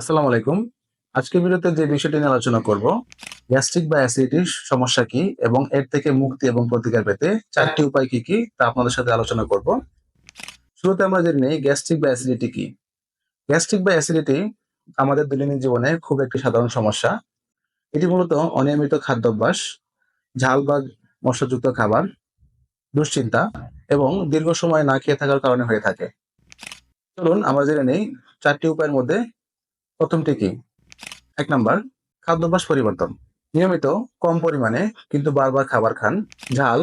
আসসালামু আলাইকুম। আজকের ভিডিওতে যে বিষয়টি নিয়ে আলোচনা করব, গ্যাস্ট্রিক বা অ্যাসিডিটির সমস্যা কি এবং এর থেকে মুক্তি এবং প্রতিকার পেতে চারটি উপায় কি কি তা আপনাদের সাথে আলোচনা করব। শুরুতে আমরা জেনে নেই গ্যাস্ট্রিক বা অ্যাসিডিটি কি। গ্যাস্ট্রিক বা অ্যাসিডিটি আমাদের দৈনন্দিন জীবনে খুব একটি সাধারণ সমস্যা। এটি মূলত অনিয়মিত খাদ্যাভ্যাস, ঝাল বা মশলাযুক্ত খাবার, দুশ্চিন্তা এবং দীর্ঘ সময় না খেয়ে থাকার কারণে হয়ে থাকে। চলুন আমরা জেনে নেই চারটি উপায়ের মধ্যে প্রথমটি কি? এক নাম্বার, খাদ্যাভ্যাস পরিবর্তন। নিয়মিত কম পরিমাণে কিন্তু বারবার খাবার খান। ঝাল,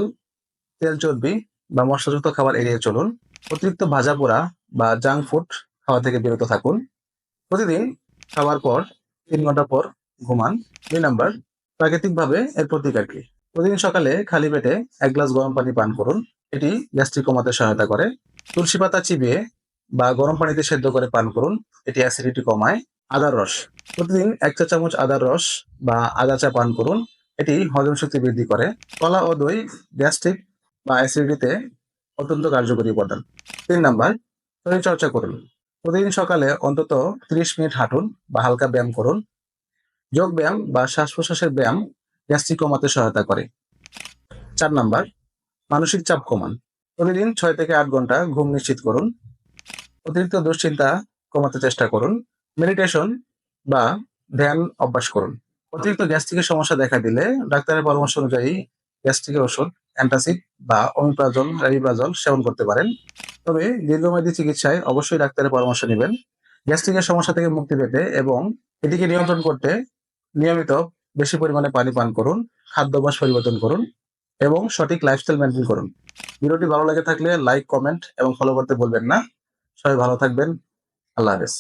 তেল চর্বি বা মশলাযুক্ত খাবার এড়িয়ে চলুন। অতিরিক্ত ভাজা পোড়া বা জাঙ্ক ফুড খাওয়া থেকে বিরত থাকুন। প্রতিদিন খাওয়ার পর তিন ঘণ্টা পর ঘুমান। দুই নাম্বার, প্রাকৃতিকভাবে এর প্রতিকার কি? প্রতিদিন সকালে খালি পেটে এক গ্লাস গরম পানি পান করুন। এটি গ্যাস্ট্রিক কমাতে সহায়তা করে। তুলসী পাতা চিবিয়ে বা গরম পানিতে সেদ্ধ করে পান করুন। এটি অ্যাসিডিটি কমায়। আদার রস। প্রতিদিন এক চা চামচ আদার রস বা আদা চা পান করুন। এটি হজম শক্তি বৃদ্ধি করে। কলা ও দই, গ্যাস্ট্রিক বা অ্যাসিডিটিতে অত্যন্ত কার্যকরী উপাদান। তিন নাম্বার, শরীর চর্চা করুন। প্রতিদিন সকালে অন্তত ত্রিশ মিনিট হাঁটুন বা হালকা ব্যায়াম করুন। যোগ ব্যায়াম বা শ্বাস প্রশ্বাসের ব্যায়াম গ্যাস্ট্রিক কমাতে সহায়তা করে। চার নাম্বার, মানসিক চাপ কমান। প্রতিদিন ছয় থেকে আট ঘণ্টা ঘুম নিশ্চিত করুন। অতিরিক্ত দুশ্চিন্তা কমাতে চেষ্টা করুন। মেডিটেশন বা ধ্যান অভ্যাস করুন। অতিরিক্ত গ্যাস্ট্রিকের সমস্যা দেখা দিলে ডাক্তারের পরামর্শ অনুযায়ী গ্যাস্ট্রিকের ওষুধ অ্যান্টাসিড বা অমিপ্রাজল রেবিপ্রাজল সেবন করতে পারেন। তবে দীর্ঘমেয়াদী চিকিৎসায় অবশ্যই ডাক্তারের পরামর্শ নেবেন। গ্যাস্ট্রিকের সমস্যা থেকে মুক্তি পেতে এবং এটিকে নিয়ন্ত্রণ করতে নিয়মিত বেশি পরিমাণে পানি পান করুন খাদ্যাভ্যাস পরিবর্তন করুন এবং সঠিক লাইফস্টাইল মেনটেন করুন। ভিডিওটি ভালো লাগে থাকলে লাইক কমেন্ট এবং ফলো করতে বলবেন না। সবাই ভালো থাকবেন। আল্লাহ হাফেজ।